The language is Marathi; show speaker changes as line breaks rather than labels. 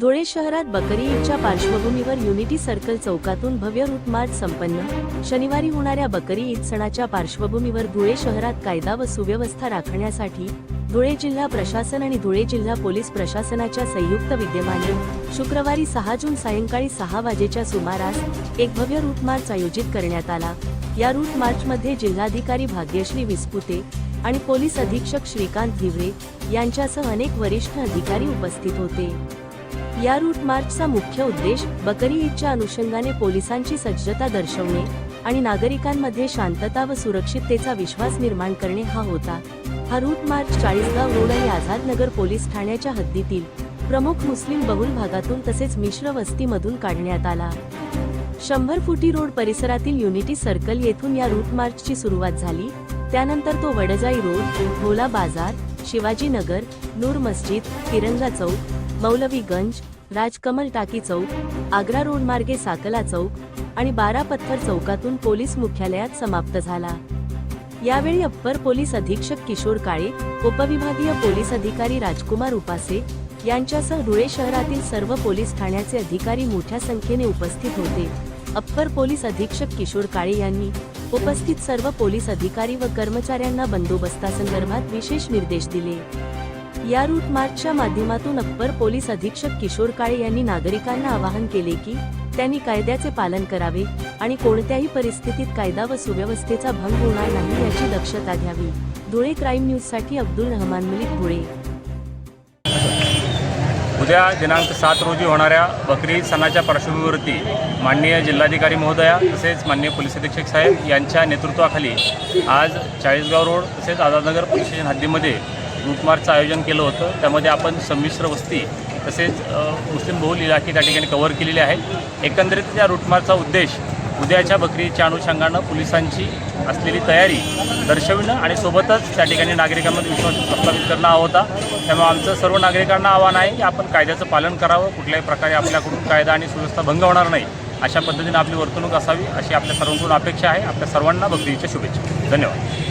धुळे शहरात बकरी ईदच्या पार्श्वभूमीवर युनिटी सर्कल चौकातून भव्य रूट मार्च संपन्न. शनिवारी होणाऱ्या बकरी ईद सणाच्या पार्श्वभूमीवर धुळे शहरात कायदा व सुव्यवस्था राखण्यासाठी धुळे जिल्हा प्रशासन आणि धुळे जिल्हा पोलीस प्रशासनाच्या संयुक्त विद्यमाने शुक्रवारी सहा जून सायंकाळी सहा वाजेच्या सुमारास एक भव्य रूट मार्च आयोजित करण्यात आला. या रूट मार्चमध्ये जिल्हाधिकारी भाग्यश्री विस्पुते आणि पोलीस अधीक्षक श्रीकांत धिवरे यांच्यासह अनेक वरिष्ठ अधिकारी उपस्थित होते. या रूट मार्चचा मुख्य उद्देश बकरी ईदच्या अनुषंगाने पोलिसांची सज्जता दर्शवणे आणि नागरिकांमध्ये शांतता व सुरक्षिततेचा विश्वास निर्माण करणे हा होता. हा रूट मार्च चाळीसगाव रोड आणि आझाद नगर पोलीस ठाण्याच्या हद्दीतील प्रमुख मुस्लिम बहुल भागातून तसेच मिश्र वस्तीमधून काढण्यात आला. शंभर फुटी रोड परिसरातील युनिटी सर्कल येथून या रूट मार्चची सुरुवात झाली. त्यानंतर तो वडजाई रोड भोला बाजार शिवाजीनगर नूर मस्जिद तिरंगा चौक मौलवीगंज राजकमल टाकी चौक आग्रा रोड मार्गे साकला चौक आणि बारा पत्थर चौकातून पोलीस मुख्यालयात समाप्त झाला. यावेळी अप्पर पोलीस अधीक्षक किशोर काळे उपविभागीय पोलीस अधिकारी राजकुमार उपासे यांच्यासह धुळे शहरातील सर्व पोलीस ठाण्याचे अधिकारी मोठ्या संख्येने उपस्थित होते. अप्पर पोलीस अधीक्षक किशोर काळे यांनी उपस्थित सर्व पोलीस अधिकारी व कर्मचाऱ्यांना बंदोबस्तासंदर्भात विशेष निर्देश दिले. या रूट मार्चच्या माध्यमातून अप्पर पोलीस अधीक्षक किशोर काळे यांनी नागरिकांना आवाहन केले की त्यांनी कायद्याचे पालन करावे आणि कोणत्याही परिस्थितीत कायदा व सुव्यवस्थेचा भंग होणार नाही याची दक्षता घ्यावी. धुळे क्राईम न्यूजसाठी अब्दुल रहमान मलिक धुळे.
उद्या दिनांक सात रोजी होणाऱ्या बकरी ईद सणाच्या पार्श्वभूमीवरती माननीय जिल्हाधिकारी महोदया तसेच माननीय पोलीस अधीक्षक साहेब यांच्या नेतृत्वाखाली आज चाळीसगाव रोड तसेच आझादनगर पोलीस स्टेशन हद्दीमध्ये रूटमार्चचं आयोजन केलं होतं. त्यामध्ये आपण संमिश्र वस्ती तसेच मुस्लिम बहुल इलाके त्या ठिकाणी कव्हर केलेले आहेत. एकंदरीत या रूटमार्चचा उद्देश उद्याच्या बकरीच्या अनुषंगानं पोलिसांची असलेली तयारी दर्शविणं आणि सोबतच त्या ठिकाणी नागरिकांमध्ये विश्वास प्रस्थापित करणं हा होता. त्यामुळे आमचं सर्व नागरिकांना आव्हान आहे की आपण कायद्याचं पालन करावं. कुठल्याही प्रकारे आपल्याकडून कायदा आणि सुव्यवस्था भंग होणार नाही अशा पद्धतीने आपली वर्तणूक असावी अशी आपल्या सर्वांकडून अपेक्षा आहे. आपल्या सर्वांना बकरीच्या शुभेच्छा. धन्यवाद.